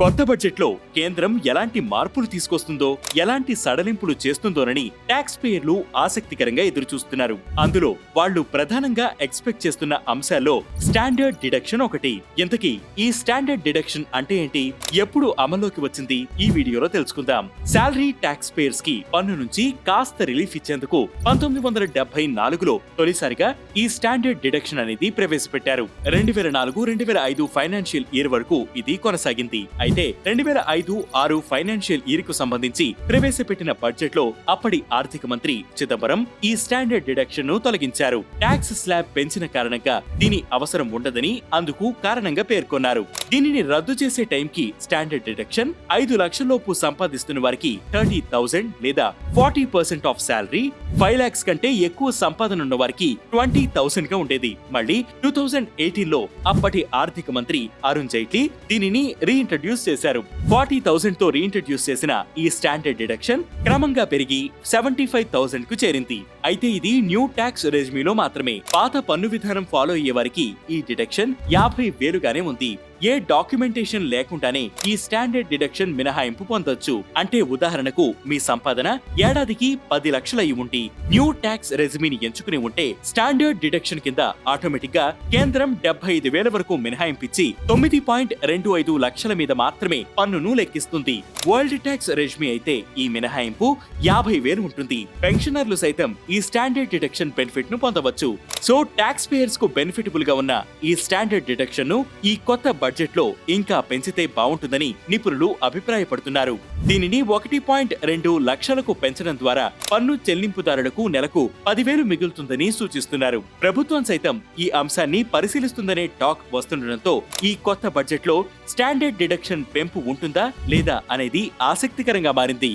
కొత్త బడ్జెట్లో కేంద్రం ఎలాంటి మార్పులు తీసుకొస్తుందో ఎలాంటి సడలింపులు చేస్తుందోనని ట్యాక్స్ పేయర్లు ఆసక్తికరంగా ఎదురుచూస్తున్నారు. అందులో వాళ్ళు ప్రధానంగా ఎక్స్పెక్ట్ చేస్తున్న అంశాల్లో స్టాండర్డ్ డిడక్షన్ ఒకటి. ఇంతకీ ఈ స్టాండర్డ్ డిడక్షన్ అంటే ఏంటి? ఎప్పుడు అమల్లోకి వచ్చింది? ఈ వీడియోలో తెలుసుకుందాం. శాలరీ ట్యాక్స్ పేయర్స్కి పన్ను నుంచి కాస్త రిలీఫ్ ఇచ్చేందుకు పంతొమ్మిది వందల డెబ్బై నాలుగులో తొలిసారిగా ఈ స్టాండర్డ్ డిడక్షన్ అనేది ప్రవేశపెట్టారు. రెండు వేల నాలుగు రెండు వేల ఐదు ఫైనాన్షియల్ ఇయర్ వరకు ఇది కొనసాగింది. అయితే రెండు వేల ఐదు ఆరు ఫైనాన్షియల్ ఇయర్కు సంబంధించి ప్రవేశపెట్టిన బడ్జెట్లో అప్పటి ఆర్థిక మంత్రి చిదంబరం ఈ స్టాండర్డ్ డిడక్షన్ను తొలగించారు. ట్యాక్స్ స్లాబ్ పెంచిన కారణంగా దీని అవసరం ఉండదని అందుకు కారణంగా పేర్కొన్నారు. దీనిని రద్దు చేసే టైంకి స్టాండర్డ్ డిడక్షన్ ఐదు లక్షల్లోపు సంపాదిస్తున్న వారికి థర్టీ థౌసండ్ లేదా forty percent of salary five lakhs కంటే ఎక్కువ సంపాదన ఉన్న వారికి ట్వంటీ థౌసండ్గా ఉండేది. మళ్ళీ టూ థౌజండ్ ఎయిటీన్లో అప్పటి ఆర్థిక మంత్రి అరుణ్ జైట్లీ దీనిని రీఇంట్రడ్యూస్ చేశారు. ఫార్టీ థౌసండ్తో రీఇంట్రడ్యూస్ చేసిన ఈ స్టాండర్డ్ డిడక్షన్ క్రమంగా పెరిగి సెవెంటీ ఫైవ్ థౌసండ్కు చేరింది. అయితే ఇది న్యూ ట్యాక్స్ రెజ్మీలో మాత్రమే. పాత పన్ను విధానం ఫాలో అయ్యే వారికి ఈ డిడక్షన్ యాభై వేలుగానే ఉంది. ఏ డాక్యుమెంటేషన్ లేకుండానే ఈ స్టాండర్డ్ డిడక్షన్ మినహాయింపు పొందొచ్చు. అంటే ఉదాహరణకు మీ సంపాదన ఏడాదికి పది లక్షల ఉండి న్యూ ట్యాక్స్ రెజ్యూమీని ఎంచుకుని ఉంటే స్టాండర్డ్ డిడక్షన్ కింద ఆటోమేటిక్గా కేంద్రం డెబ్బై ఐదు వేల వరకు మినహాయింపిచ్చి తొమ్మిది పాయింట్ రెండు ఐదు లక్షల మీద మాత్రమే పన్నును లెక్కిస్తుంది. వరల్డ్ ట్యాక్స్ రెజ్యూమీ అయితే ఈ మినహాయింపు యాభై వేలు ఉంటుంది. పెన్షనర్లు సైతం ఈ ఈ స్టాండర్డ్ డిడక్షన్ బెనిఫిట్ను పొందవచ్చు. సో ట్యాక్స్ పేయర్స్కు బెనిఫిటబుల్గా ఉన్న ఈ స్టాండర్డ్ డిడక్షన్ను ఈ కొత్త బడ్జెట్లో ఇంకా పెంచితే బాగుంటుందని నిపుణులు అభిప్రాయపడుతున్నారు. దీనిని ఒకటి పాయింట్ రెండు లక్షలకు పెంచడం ద్వారా పన్ను చెల్లింపుదారులకు నెలకు పదివేలు మిగులుతుందని సూచిస్తున్నారు. ప్రభుత్వం సైతం ఈ అంశాన్ని పరిశీలిస్తుందనే టాక్ వస్తుండటంతో ఈ కొత్త బడ్జెట్లో స్టాండర్డ్ డిడక్షన్ పెంపు ఉంటుందా లేదా అనేది ఆసక్తికరంగా మారింది.